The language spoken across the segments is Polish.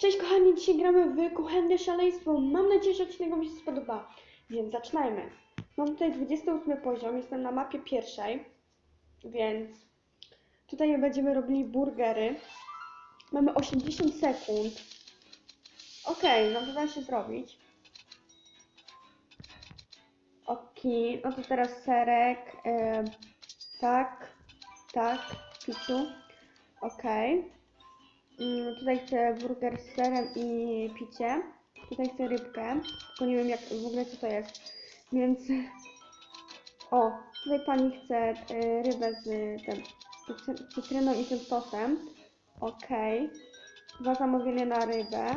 Cześć kochani, dzisiaj gramy w kuchenne szaleństwo. Mam nadzieję, że odcinek Wam się spodoba. Więc zaczynajmy. Mam tutaj 28 poziom, jestem na mapie pierwszej, więc tutaj będziemy robili burgery. Mamy 80 sekund. Okej, no to da się zrobić. Okej, no to teraz serek. em, tak, tak, piciu. Okej. Mm, Tutaj chcę burger z serem i picie. Tutaj chcę rybkę, tylko nie wiem jak w ogóle co to jest. Więc o, tutaj pani chce y, rybę z tym cytryną i tym sosem. Okej. Dwa zamówienia na rybę.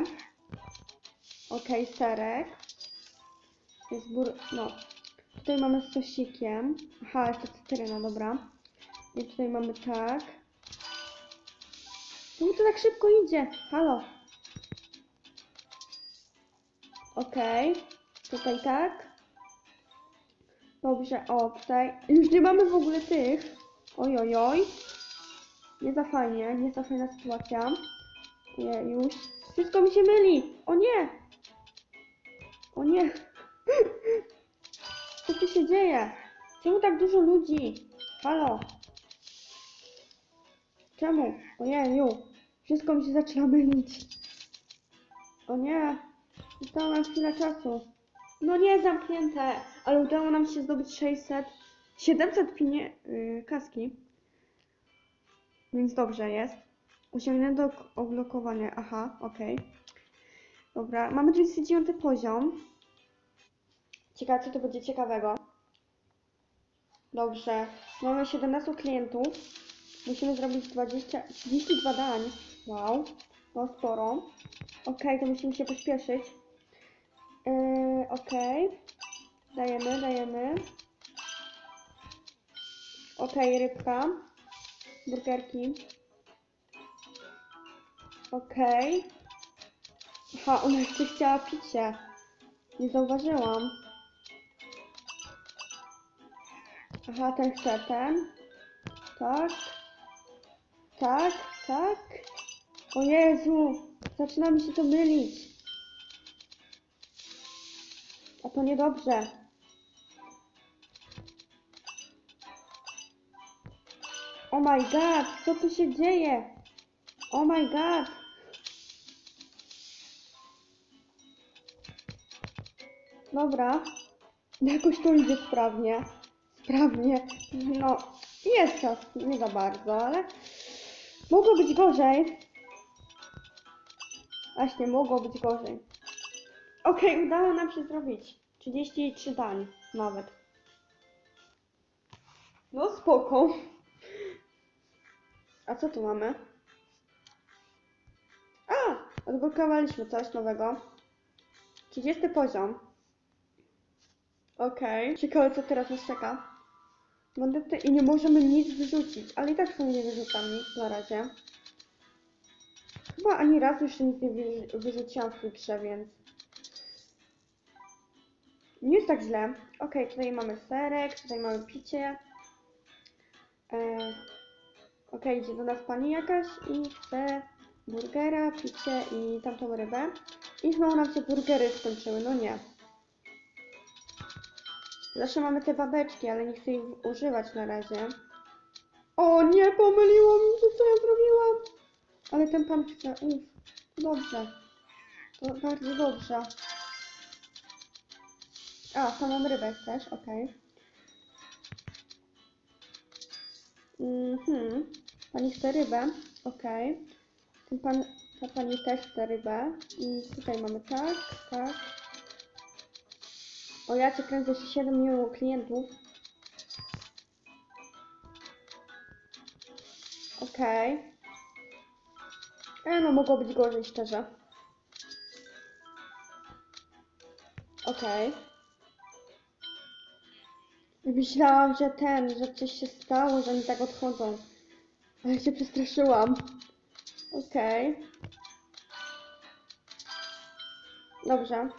Okej, serek. Jest bur... no. Tutaj mamy z sosikiem. Aha, jeszcze cytryna, dobra. I tutaj mamy tak. Czemu to tak szybko idzie? Halo. Okej. Tutaj tak. Dobrze, o tutaj. Już nie mamy w ogóle tych. Oj, oj, oj. Nie za fajnie, nie za fajna sytuacja. Nie, już. Wszystko mi się myli. O nie. O nie. Co tu się dzieje? Czemu tak dużo ludzi? Halo. Czemu? Ojeju, wszystko mi się zaczyna mylić. O nie, zostało nam chwilę czasu. No nie, zamknięte, ale udało nam się zdobyć 600, 700 pinie, yy, kaski. Więc dobrze jest. Ok- odblokowanie, aha, okej. Dobra, mamy 29 poziom. Ciekawe, co to będzie ciekawego. Dobrze, mamy 17 klientów. Musimy zrobić 20, 32 dań. Wow, no sporo. Okej, to musimy się pośpieszyć. Yy, Okej. Dajemy, dajemy. Okej, rybka. Burgerki. Okej. Aha, ona jeszcze chciała picie. Nie zauważyłam. Aha, ten chce ten. Tak. Tak, tak. O Jezu, zaczyna mi się to mylić. A to niedobrze. Oh my god, co tu się dzieje? Oh my god. Dobra, jakoś to idzie sprawnie. Sprawnie. No, jest czas, nie za bardzo, ale mogło być gorzej. Właśnie, mogło być gorzej. Okej, udało nam się zrobić 33 dań nawet. No spoko. A co tu mamy? A, odblokowaliśmy coś nowego. 30 poziom. Okej. Ciekawe co teraz nas czeka. Monety i nie możemy nic wyrzucić, ale i tak sobie nie wyrzucam nic na razie. Chyba ani razu jeszcze nic nie wyrzuciłam w tej więc... Nie jest tak źle. Okej, tutaj mamy serek, tutaj mamy picie. E... Okej, idzie do nas pani jakaś i chce burgera, picie i tamtą rybę. I znowu nam się burgery skończyły, no nie. Zawsze mamy te babeczki, ale nie chcę ich używać na razie. O nie, pomyliło mi się, co ja zrobiłam. Ale ten pan chce, uff, dobrze. To bardzo dobrze. A, samą rybę chcesz, okej. Mhm. Pani chce rybę, okej. Ten pan, ta pani też chce rybę. I tutaj mamy tak, tak. O, ja cię kręcę jeszcze 7 milionów klientów. Okej. E, no mogło być gorzej, szczerze. Okej. Myślałam, że ten, że coś się stało, że oni tak odchodzą. Ale się przestraszyłam. Okej. Dobrze.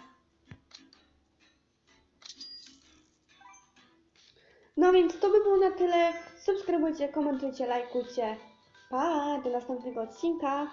No więc to by było na tyle. Subskrybujcie, komentujcie, lajkujcie. Pa, do następnego odcinka.